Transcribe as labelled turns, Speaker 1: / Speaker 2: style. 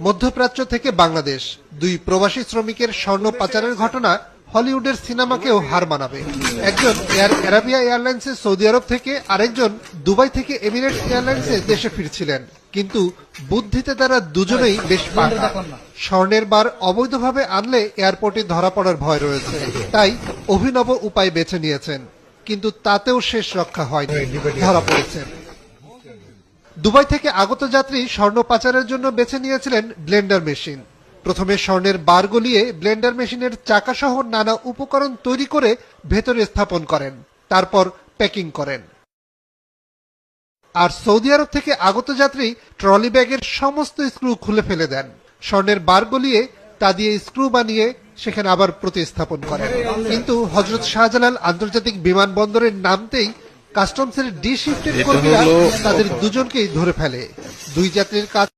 Speaker 1: মধ্যপ্রাচ্য থেকে বাংলাদেশ, দুই প্রবাসী শ্রমিকের স্বর্ণ পাচারের ঘটনা হলিউডের সিনেমাকেও হার মানাবে। একজন এয়ার, অ্যারাবিয়া এয়ারলাইন্সে সৌদি আরব থেকে, আরেকজন দুবাই থেকে এমিরেটস এয়ারলাইন্সে দেশে ফিরছিলেন। কিন্তু বুদ্ধিতে তারা দুজনেই বেশ পাকা। স্বর্ণের বার অবৈধভাবে আনলে এয়ারপোর্টে ধরা পড়ার ভয় রয়েছে। তাই অভিনব উপায় বেছে নিয়েছেন। কিন্তু তাতেও শেষ রক্ষা হয়নি। ধরা পড়েছেন দুবাই থেকে আগত যাত্রী স্বর্ণ পাচারের জন্য বেছে নিয়েছিলেন ব্লেন্ডার মেশিন। প্রথমে স্বর্ণের বার গলিয়ে ব্লেন্ডার মেশিনের চাকা সহ নানা উপকরণ তৈরি করে ভেতরে স্থাপন করেন, তারপর প্যাকিং করেন। আর সৌদি আরব থেকে আগত যাত্রী ট্রলি ব্যাগের সমস্ত স্ক্রু খুলে ফেলে দেন। স্বর্ণের বার গলিয়ে তা দিয়ে স্ক্রু বানিয়ে সেখানে আবার প্রতিস্থাপন করেন। কিন্তু হজরত শাহজালাল আন্তর্জাতিক বিমানবন্দরের নামতেই কাস্টমসের ডি শিফটের কর্মীরা তাদের দুজনকেই ধরে ফেলে। দুই যাত্রীর কাছ